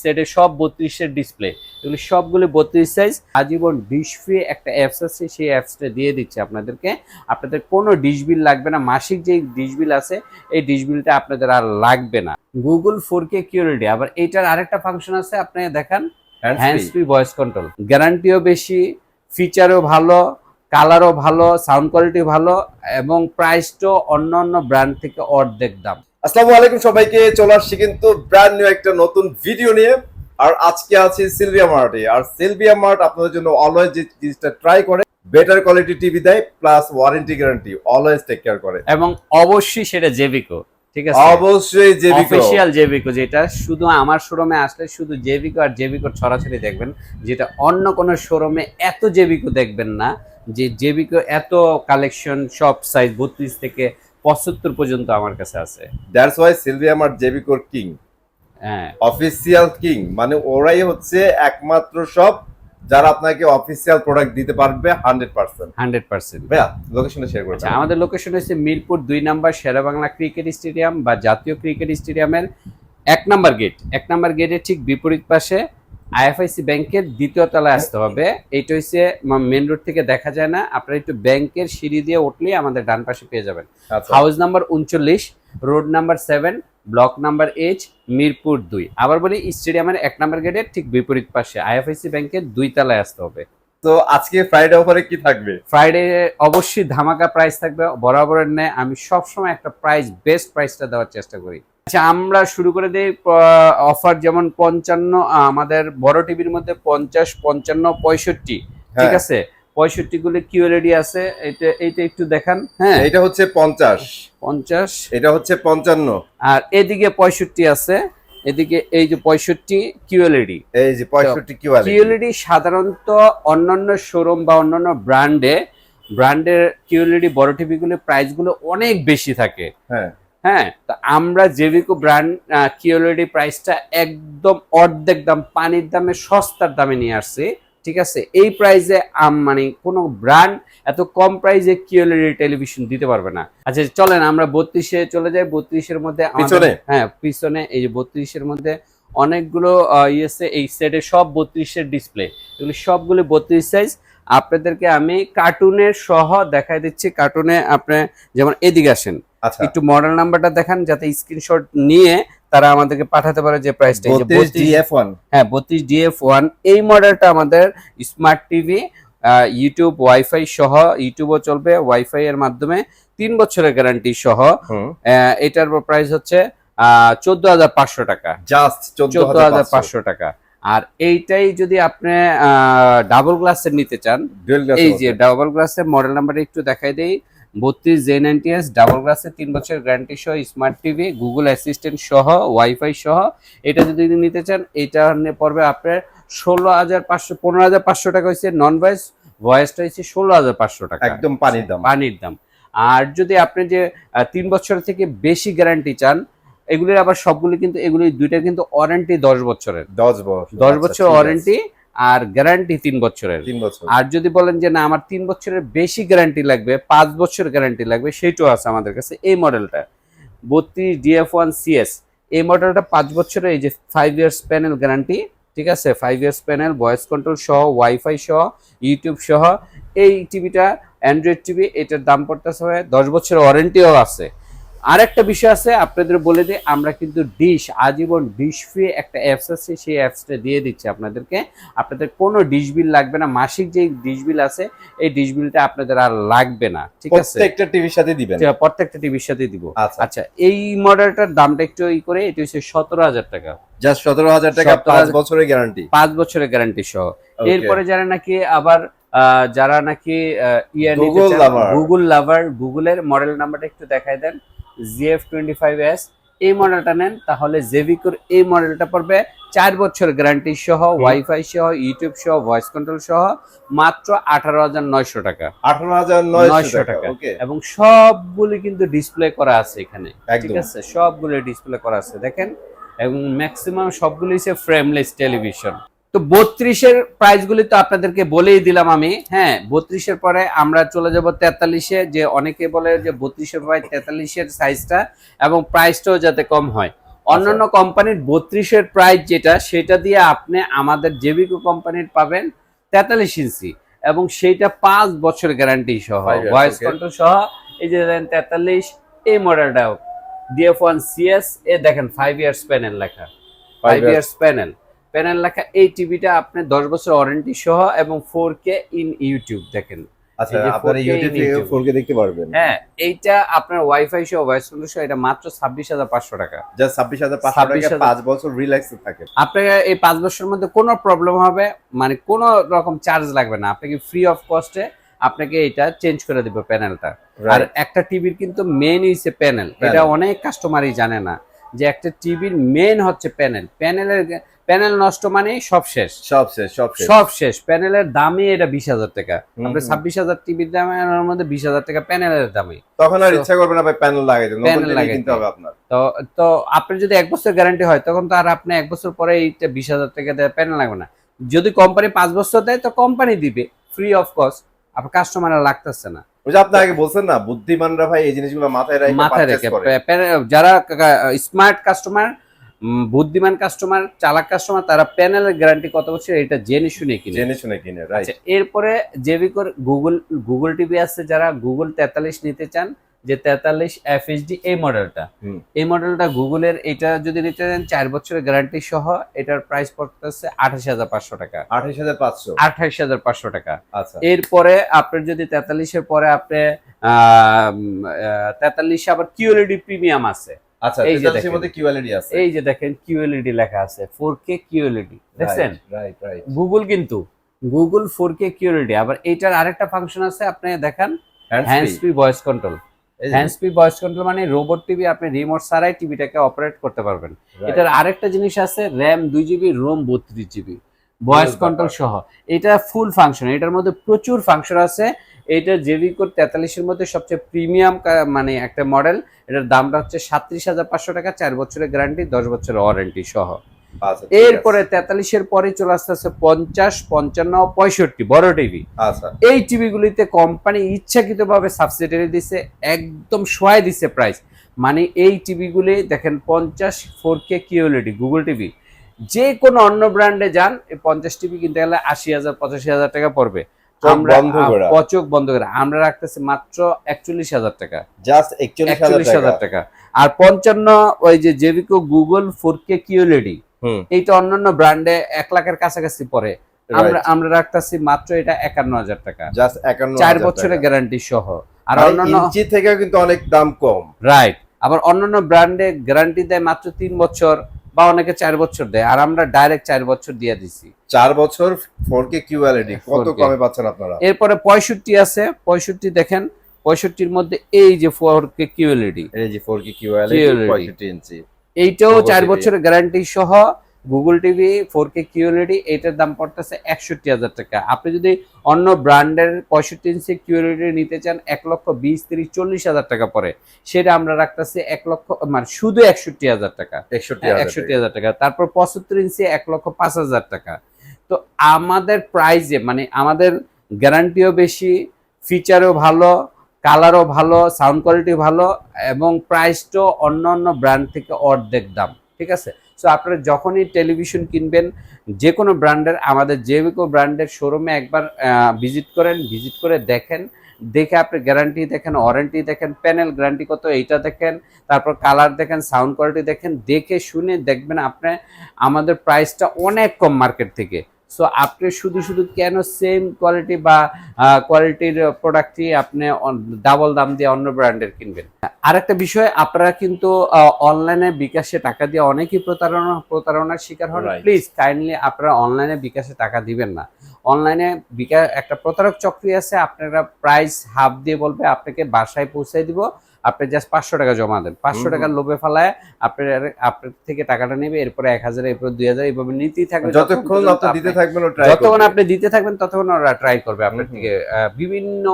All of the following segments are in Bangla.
সেটে সব বত্রিশের ডিসপ্লে এগুলো সবগুলো বত্রিশ সাইজ আজীবন ডিশ ফ্রি একটা অ্যাপস আছে সেই অ্যাপসটা দিয়ে দিচ্ছে আপনাদেরকে। আপনাদের কোনো ডিশ বিল লাগবে না। মাসিক যে ডিশ বিল আছে এই ডিশ বিলটা আপনাদের আর লাগবে না। গুগল ফোর কে কিউরিটি আবার এইটার আরেকটা ফাংশন আছে আপনি দেখান হ্যান্ডস ফ্রি ভয়েস কন্ট্রোল গ্যারান্টিও বেশি ফিচারও ভালো কালারও ভালো সাউন্ড কোয়ালিটি ভালো এবং প্রাইসটাও অন্য অন্য ব্র্যান্ড থেকে অর্ধেক দাম। আসসালামু আলাইকুম সবাইকে চলে আসছি কিন্তু ব্র্যান্ড নিউ একটা নতুন ভিডিও নিয়ে। আর আজকে আছি সিলভিয়া মার্টে আর সিলভিয়া মার্ট আপনাদের জন্য অলওয়েজ যে জিনিসটা ট্রাই করে বেটার কোয়ালিটি টিভি দেয় plus warranty guarantee always take care করে। এবং অবশ্যই সেটা জেভিকো ঠিক আছে? অবশ্যই যে অফিসিয়াল জেভিকো যেটা শুধু আমার শোরুমে আসলে শুধু জেভিকো আর জেভিকোর ছড়াছড়ি দেখবেন যেটা অন্য কোনো শোরুমে এত জেভিকো দেখবেন না যে জেভিকো এত কালেকশন সব সাইজ বত্রিশ থেকে পঁচাত্তর পর্যন্ত আমার কাছে আছে। দ্যাটস ওয়াই সিলভিয়া মার্ট জেবিকোর কিং হ্যাঁ। অফিসিয়াল কিং মানে ওরাই হচ্ছে একমাত্র সব যারা আপনাকে অফিসিয়াল প্রোডাক্ট দিতে পারবে হান্ড্রেড পার্সেন্ট হান্ড্রেড পার্সেন্ট ভাইয়া লোকেশনটা শেয়ার আচ্ছা আমাদের লোকেশন হচ্ছে মিরপুর দুই নাম্বার শেরাবাংলা ক্রিকেট স্টেডিয়াম বা জাতীয় ক্রিকেট স্টেডিয়ামের এক নাম্বার গেট এক নাম্বার গেটের ঠিক বিপরীত পাশে আইএফআইসি ব্যাংকের দ্বিতীয় তলায় আসতে হবে। এইটা হচ্ছে মেন রোড থেকে দেখা যায় না। আপনারা একটু ব্যাংকের সিঁড়ি দিয়ে উঠলেই আমাদের ডান পাশে পেয়ে যাবেন। আচ্ছা। হাউস নাম্বার উনচল্লিশ road number seven block number H Mirpur দুই। আবার বলি স্টেডিয়ামের এক নাম্বার গেটের ঠিক বিপরীত পাশে। আইএফআইসি ব্যাংকের দুই তলায় আসতে হবে। তো আজকে ফ্রাইডে অফারে কি থাকবে? ফ্রাইডে অবশ্যই ধামাকা প্রাইস থাকবে। বরাবরের ন্যায় আমি সবসময় একটা প্রাইস বেস্ট প্রাইসটা দেওয়ার চেষ্টা করি। আচ্ছা আমরা শুরু করে দিই অফার যেমন পঞ্চান্ন আমাদের বড় টিভির মধ্যে পঞ্চাশ পঞ্চান্ন পঁয়ষট্টি ঠিক হ্যাঁ। আছে? পঁয়ষট্টি গুলো কিউএলইডি আছে? এটা এইটা একটু দেখান হ্যাঁ? এটা হচ্ছে পঞ্চাশ। পঞ্চাশ। এটা হচ্ছে পঞ্চান্ন। আর এদিকে পঁয়ষট্টি আছে এদিকে এই যে পঁয়ষট্টি কিউএলইডি এই যে পঁয়ষট্টি কিউএলইডি সাধারণত অন্যান্য শোরুম বা অন্যান্য ব্র্যান্ডে ব্র্যান্ডের কিউএলইডি বড় টিভিগুলোর প্রাইসগুলো অনেক বেশি থাকে। হ্যাঁ। হ্যাঁ তা আমরা জেভিকো ব্র্যান্ড কিউএলইডি প্রাইসটা একদম অর্ধেক দাম পানির দামে সস্তার দামে নিয়ে আসছে ঠিক আছে? এই প্রাইসে মানে কোনো ব্র্যান্ড এত কম প্রাইসে কিউএলইডি টেলিভিশন দিতে পারবে না। আচ্ছা চলেন আমরা বত্রিশে চলে যাই বত্রিশের মধ্যে হ্যাঁ পিছনে এই যে বত্রিশের মধ্যে অনেকগুলো ইয়েছে এই সেটে সব বত্রিশের ডিসপ্লে এগুলো সবগুলো বত্রিশ সাইজ আপনাদেরকে আমি কার্টুনের সহ দেখাই দিচ্ছি। কার্টুনে আপনি যেমন এদিকে আসেন একটু মডেল নাম্বারটা দেখান যাতে স্ক্রিনশট নিয়ে তারা আমাদেরকে পাঠাতে পারে যে প্রাইসটা হ্যাঁ বত্রিশ ডিএফ ওয়ান এই মডেলটা আমাদের স্মার্ট টিভি ইউটিউব ওয়াইফাই সহ ইউটিউবও চলবে ওয়াইফাই এর মাধ্যমে তিন বছরের গ্যারান্টি সহ। এটার প্রাইস হচ্ছে চোদ্দ হাজার পাঁচশো টাকা। জাস্ট চোদ্দ চোদ্দ হাজার পাঁচশো টাকা। আর এইটাই যদি আপনি ডাবল গ্লাসের নিতে চান এই যে ডাবল গ্লাসের মডেল নাম্বার একটু দেখাই দেই। বত্রিশ জে নাইনটি এস ডাবল গ্লাসের তিন বছর গ্যারান্টি সহ স্মার্ট টিভি গুগল অ্যাসিস্ট্যান্ট সহ ওয়াইফাই সহ। এটা যদি নিতে চান এটা পড়বে আপনার ষোলো হাজার পাঁচশো পনেরো হাজার পাঁচশো টাকা হচ্ছে নন ভয়েস ভয়েসটা হচ্ছে ষোলো হাজার পাঁচশো টাকা। একদম পানির দাম। পানির দাম। আর যদি আপনি যে তিন বছর থেকে বেশি গ্যারান্টি চান এগুলির আবার সবগুলি কিন্তু এগুলি দুইটা কিন্তু ওয়ারেন্টি দশ বছরের। দশ বছর। দশ আচ্ছা, বছর ওয়ারেন্টি আর গ্যারান্টি তিন বছরের। তিন বছর। আর যদি বলেন যে না আমার তিন বছরের বেশি গ্যারান্টি লাগবে পাঁচ বছর গ্যারান্টি লাগবে সেইটাও আছে আমাদের কাছে। এই মডেলটা বত্রিশ ডিএফ ওয়ান সিএস এই মডেলটা পাঁচ বছরের এই যে ফাইভ ইয়ার্স প্যানেল গ্যারান্টি ঠিক আছে? Five years panel voice control সহ ওয়াইফাই সহ ইউটিউব সহ এই টিভিটা অ্যান্ড্রয়েড টিভি এটার দাম পড়তেছে দশ বছরের ওয়ারেন্টিও আছে। আর একটা বিষয় আছে আপনাদের বলে দিই আমরা কিন্তু ডিশ আজীবন ডিশ ফ্রি একটা অ্যাপস আছে সেই অ্যাপসটা দিয়ে দিচ্ছি আপনাদেরকে। আপনাদের কোনো ডিশ বিল লাগবে না মাসিক যে ডিশ বিল আছে এই ডিশ বিলটা আপনাদের আর লাগবে না ঠিক আছে? প্রত্যেকটা টিভির সাথে দিবেন। প্রত্যেকটা টিভির সাথে দিব। আচ্ছা। আচ্ছা এই মডেলটার দামটা একটু ই করে এটা হচ্ছে সতেরো হাজার টাকা। জাস্ট সতেরো হাজার টাকা 17,000 পাঁচ বছরের গ্যারান্টি পাঁচ বছরের গ্যারান্টি সহ। এরপরে যারা নাকি আবার যারা নাকি। গুগল লাভার গুগলের মডেল নাম্বারটা একটু দেখাই দেন। জিএফ টোয়েন্টি ফাইভ এস এই মডেলটা নেন তাহলে জেভিকোর এই মডেলটা পড়বে। চার বছর গ্যারান্টি সহ ওয়াইফাই সহ ইউটিউব সহ ভয়েস কন্ট্রোল সহ মাত্র আঠারো হাজার নয়শো টাকা। আঠারো হাজার নয়শো টাকা এবং সবগুলি কিন্তু ডিসপ্লে করা আছে এখানে। ঠিক আছে? সবগুলো ডিসপ্লে করা আছে দেখেন? এবং ম্যাক্সিমাম সবগুলি হচ্ছে ফ্রেমলেস টেলিভিশন তো বত্রিশের প্রাইসগুলি তো আপনাদেরকে বলেই দিলাম আমি। হ্যাঁ বত্রিশের পরে আমরা চলে যাব তেতাল্লিশে যে অনেকে বলে যে বত্রিশের পরে তেতাল্লিশের সাইজটা এবং প্রাইসটাও যাতে কম হয়। অন্যান্য কোম্পানির বত্রিশের প্রাইস যেটা সেটা দিয়ে আপনি আমাদের জেবিকো কোম্পানির পাবেন তেতাল্লিশ ইঞ্চি এবং সেইটা পাঁচ বছর গ্যারান্টি সহ ভয়েস কন্ট্রোল সহ এই যে দেখেন তেতাল্লিশ এই মডেলটাও ডিএফ ওয়ান সিএস এ দেখেন ফাইভ ইয়ার্স প্যানেল লেখা। ফাইভ। ইয়ার্স প্যানেল প্যানেল লেখা এই টিভিটা আপনি দশ বছর ওয়ারেন্টি সহ এবং ফোর কে ইন ইউটিউব দেখেন। আচ্ছা আপনারা 4K ইউটিউব থেকে 4K দেখতে পারবেন। হ্যাঁ এইটা আপনার ওয়াইফাই সহ ভয়েস সহ এটা মাত্র ছাব্বিশ হাজার পাঁচশো টাকা। জাস্ট ছাব্বিশ হাজার পাঁচশো টাকা 26,000 পাঁচ বছর রিল্যাক্স থাকে। আপনার এই পাঁচ বছরের মধ্যে কোনো প্রবলেম হবে মানে কোনো রকম চার্জ লাগবে না। আপনাকে ফ্রি অফ কস্টে আপনাকে এটা চেঞ্জ করে দিবে প্যানেলটা। আর একটা টিভির কিন্তু মেন হইছে প্যানেল এটা। অনেক কাস্টমারই জানে না যে একটা টিভির মেন হচ্ছে প্যানেল প্যানেলের প্যানেল নষ্ট মানে সব শেষ। সব শেষ সব শেষ। সব শেষ। প্যানেলের দামই এটা বিশ হাজার টাকা। হুম। ছাব্বিশ হাজার টিভির দামের মধ্যে বিশ হাজার টাকা প্যানেলের দামই। তখন আর ইচ্ছা করবে না ভাই প্যানেল লাগাইতে Panel টিভি লাগাইতে। হবে আপনার। তো তো আপনার যদি এক বছর গ্যারান্টি হয় তখন তো আর আপনি এক বছর পরে এইটা বিশ হাজার টাকা দেয় প্যানেল লাগবে না। যদি কোম্পানি পাঁচ বছর দেয় তো কোম্পানি দিবে ফ্রি অফ কস্ট আপনার কাস্টমার লাগতেছে না। আপনি আগে বলছেন না বুদ্ধিমানরা ভাই এই জিনিসগুলো মাথায় রেখে মাথায় রেখে যারা স্মার্ট কাস্টমার বুদ্ধিমান কাস্টমার চালাক কাস্টমার তারা প্যানেলের গ্যারান্টি কত বছর এটা জেনে শুনে কিনে। জেনে শুনে কিনে রাইট আচ্ছা এরপরে জেবিকোর গুগল গুগল টিভি আছে যারা গুগল তেতাল্লিশ নিতে চান যে তেতাল্লিশ এফএসডি এই মডেলটা। এই মডেলটা গুগলের এটা যদি নিতে চান চার বছরের গ্যারান্টি সহ এটার প্রাইস পড়তেছে আঠাশ হাজার পাঁচশো টাকা। আঠাশ হাজার পাঁচশো? আঠাশ হাজার পাঁচশো টাকা। আচ্ছা। এরপরে আপনার যদি তেতাল্লিশের পরে আপনি তেতাল্লিশে আবার কিউএলইডি প্রিমিয়াম আছে। আচ্ছা এই যে দেখেন। মধ্যে কিউএলইডি আছে। এই যে দেখেন কিউএলইডি লেখা আছে ফোর কে কিউএলইডি দেখছেন? রাইট রাইট গুগল কিন্তু গুগল ফোর কে কিউএলইডি আবার এইটার আরেকটা ফাংশন আছে আপনি দেখেন hands free voice control hands free voice control মানে রোবট টিভি আপনি রিমোট ছাড়াই টিভিটাকে অপারেট করতে পারবেন। এটার আরেকটা জিনিস আছে র্যাম দুই জিবি রোম বত্রিশ জিবি ভয়েস কন্ট্রোল সহ। এটা ফুল ফাংশন এটার মধ্যে প্রচুর ফাংশন আছে। এটা জেভিকোর তেতাল্লিশের মধ্যে সবচেয়ে প্রিমিয়াম মানে একটা মডেল এটার দামটা হচ্ছে সাত্রিশ হাজার পাঁচশো টাকা চার বছরের গ্যারান্টি দশ বছরের ওয়ারেন্টি সহ। আচ্ছা এরপরে তেতাল্লিশের পরে চলে আসতে আছে পঞ্চাশ পঞ্চান্ন পঁয়ষট্টি বড় টিভি আচ্ছা। এই টিভিগুলিতে কোম্পানি ইচ্ছাকৃত ভাবে সাবসিডারি দিছে একদম সোয়াই দিছে প্রাইস মানে এই টিভিগুলি দেখেন পঞ্চাশ four K QLED Google TV যে কোনো অন্য ব্র্যান্ডে যান এই পঞ্চাশ টিভি কিনতে গেলে আশি হাজার পঁচাশি হাজার টাকা পড়বে। পচক বন্ধ করে। আমরা রাখতেছি মাত্র একচল্লিশ হাজার টাকা। জাস্ট একচল্লিশ হাজার টাকা। আর পঞ্চান্ন ওই যে জেভিকো গুগল ফোর কে কিউএলইডি হুম। এইটা অন্যান্য ব্র্যান্ডে এক লাখের কাছাকাছি পড়ে। আমরা আমরা রাখতেছি মাত্র এটা একান্ন হাজার টাকা। জাস্ট একান্ন চার বছরের গ্যারান্টি সহ। আর অন্যান্য ইঞ্চি থেকে কিন্তু অনেক দাম কম। রাইট আবার অন্যান্য ব্র্যান্ডে গ্যারান্টি দেয় মাত্র তিন বছর। বা অনেকে চার বছর দেয় আর আমরা ডাইরেক্ট চার বছর দিয়ে দিছি। চার বছর ফোর কে কিউএলইডি কত 4K কমে পাচ্ছেন আপনারা? এরপরে পঁয়ষট্টি আছে পঁয়ষট্টি দেখেন পঁয়ষট্টির মধ্যে এই যে ফোর কে কিউ কিউএলইডি এই যে ফোর কে কিউএলইডি এলইডি পঁয়ষট্টি ইঞ্চি। এইটাও চার বছরের গ্যারান্টি সহ Google TV four K QLED এইটার দাম পড়তেছে একষট্টি হাজার টাকা। আপনি যদি অন্য ব্র্যান্ডের পঁয়ষট্টি ইঞ্চি কিউএলইডি নিতে চান এক লক্ষ বিশ তিরিশ চল্লিশ হাজার টাকা পরে সেটা আমরা রাখতেছি এক লক্ষ মানে শুধু একষট্টি হাজার টাকা। একষট্টি। হাজার টাকা। তারপর পঁচাত্তর ইঞ্চি এক লক্ষ পাঁচ হাজার টাকা। তো আমাদের প্রাইজে মানে আমাদের গ্যারান্টিও বেশি ফিচারও ভালো কালারও ভালো সাউন্ড কোয়ালিটি ভালো এবং প্রাইসটাও অন্য অন্য ব্র্যান্ড থেকে অর্ধেক দাম। ঠিক আছে? সো আপনারা যখনই টেলিভিশন কিনবেন যে কোনো ব্র্যান্ডের আমাদের যে কোনো ব্র্যান্ডের শোরুমে একবার ভিজিট করেন ভিজিট করে দেখেন, দেখে আপনি গ্যারান্টি দেখেন ওয়ারেন্টি দেখেন প্যানেল গ্যারান্টি কত, এইটা দেখেন, তারপর কালার দেখেন সাউন্ড কোয়ালিটি দেখেন, দেখে শুনে দেখবেন আপনি, আমাদের প্রাইসটা অনেক কম মার্কেট থেকে। সো আপনি শুধু শুধু কেন সেম কোয়ালিটি বা কোয়ালিটির প্রোডাক্টই আপনি ডাবল দাম দিয়ে অন্য ব্র্যান্ডের কিনবেন? আরেকটা বিষয় আপনারা কিন্তু অনলাইনে বিকাশে টাকা দিয়ে অনেকেই প্রতারণা প্রতারণার শিকার হন। প্লিজ কাইন্ডলি আপনারা অনলাইনে বিকাশে টাকা দিবেন না। অনলাইনে বিকাশ একটা প্রতারক চক্রী আছে আপনারা প্রাইস হাফ দিয়ে বলবে আপনাকে বাসায় পৌঁছে দিব। আপনি জাস্ট পাঁচশো টাকা জমা দেন। পাঁচশো। টাকার লোভে ফেলায় আপনার আপনার থেকে টাকাটা নেবে এরপরে এক হাজার এরপর দুই হাজার এইভাবে নিতেই থাকবে। যতক্ষণ দিতে থাকবেন যতক্ষণ আপনি দিতে থাকবেন ততক্ষণ ওরা ট্রাই করবে আপনার। থেকে। বিভিন্ন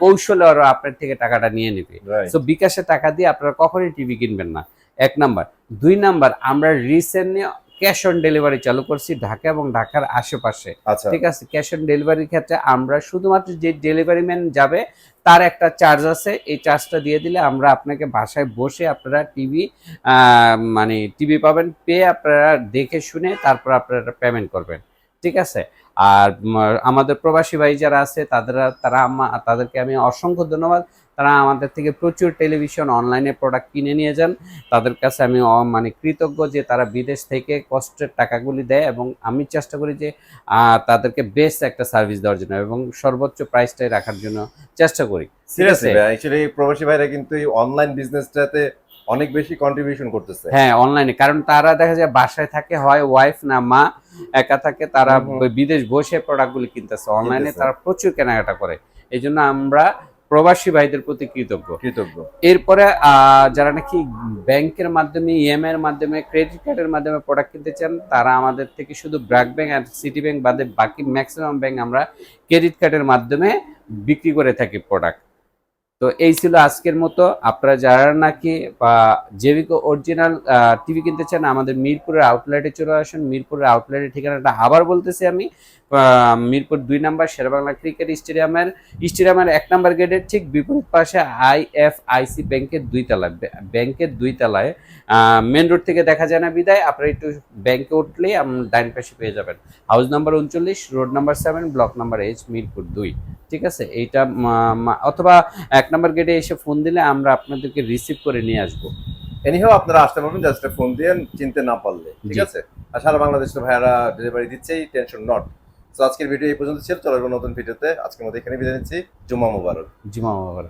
কৌশলে ওরা আপনার থেকে টাকাটা নিয়ে নেবে। তো বিকাশে টাকা দিয়ে আপনারা কখনই টিভি কিনবেন না। এক নাম্বার। দুই নাম্বার আমরা রিসেন্টলি ক্যাশ অন ডেলিভারি চালু করছি ঢাকা এবং ঢাকার আশেপাশে। আচ্ছা। ঠিক আছে? ক্যাশ অন ডেলিভারির ক্ষেত্রে আমরা শুধুমাত্র যে ডেলিভারি ম্যান যাবে তার একটা চার্জ আছে। এই চার্জটা দিয়ে দিলে আমরা আপনাকে বাসায় বসে আপনারা টিভি মানে টিভি পাবেন পেয়ে আপনারা দেখে শুনে তারপর আপনারা পেমেন্ট করবেন। ঠিক আছে? আর আমাদের প্রবাসী ভাই যারা আছে তাদের তারা তাদেরকে আমি অসংখ্য ধন্যবাদ। তারা আমাদের থেকে প্রচুর টেলিভিশন অনলাইনে প্রোডাক্ট কিনে নিয়ে যান। তাদের কাছে আমি মানে কৃতজ্ঞ যে তারা বিদেশ থেকে কষ্টের টাকাগুলি দেয় এবং আমি চেষ্টা করি যে তাদেরকে বেস্ট একটা সার্ভিস দেওয়ার জন্য এবং সর্বোচ্চ প্রাইসটাই রাখার জন্য চেষ্টা করি। সিরিয়াসলি। অ্যাকচুয়ালি প্রবাসী ভাইরা কিন্তু এই অনলাইন বিজনেসটাতে অনেক বেশি কন্ট্রিবিউশন করতেছে। হ্যাঁ অনলাইনে কারণ তারা দেখা যায় বাসায় থাকে হয় ওয়াইফ না মা একা থাকে তারা। বিদেশ বসে প্রোডাক্টগুলি কিনতেছে। অনলাইনে তারা প্রচুর কেনাকাটা করে। এই জন্য আমরা প্রবাসী ভাইদের প্রতি কৃতজ্ঞ। কৃতজ্ঞ। এরপরে যারা নাকি ব্যাংকের মাধ্যমে ইএমআই এর মাধ্যমে ক্রেডিট কার্ডের মাধ্যমে প্রোডাক্ট কিনতে চান তারা আমাদের থেকে শুধু ব্র্যাক ব্যাংক আর সিটি ব্যাংক বাদে বাকি ম্যাক্সিমাম ব্যাংক আমরা ক্রেডিট কার্ডের মাধ্যমে বিক্রি করে থাকি প্রোডাক্ট তো এই ছিল আজকের মতো। আপনারা যারা নাকি বা জেবিকো অরিজিনাল টিভি কিনতে চান আমাদের মিরপুরের আউটলেটে চলে আসুন। মিরপুরের আউটলেটের ঠিকানাটা আবার বলতেছি আমি। মিরপুর দুই নাম্বার শেরবাংলা ক্রিকেট স্টেডিয়ামের স্টেডিয়ামের এক নাম্বার গেটের ঠিক বিপরীত পাশে আইএফআইসি ব্যাংকের দুই তলায় ব্যাংকের দুই তলায় মেন রোড থেকে দেখা যায় না বিদায় আপনারা একটু ব্যাংকে উঠলেই ডাইন পাশে পেয়ে যাবেন। হাউস নাম্বার উনচল্লিশ road number seven block number H Mirpur দুই। ঠিক আছে? এইটা অথবা এক নাম্বার গেটে এসে ফোন দিলে আমরা আপনাদেরকে রিসিভ করে নিয়ে আসব। এনিহাও আপনারা আসতে পারবেন জাস্ট ফোন দিয়ে চিনতে না পারলে। ঠিক আছে? আর সারা বাংলাদেশের ভাইয়ারা ডেলিভারি দিচ্ছেই টেনশন নট তো আজকের ভিডিও এই পর্যন্ত ছিল। চলো নতুন ভিডিওতে আজকের মতো এখানে বিদায় নিচ্ছি। জুমা মোবারক। জুমা বাবার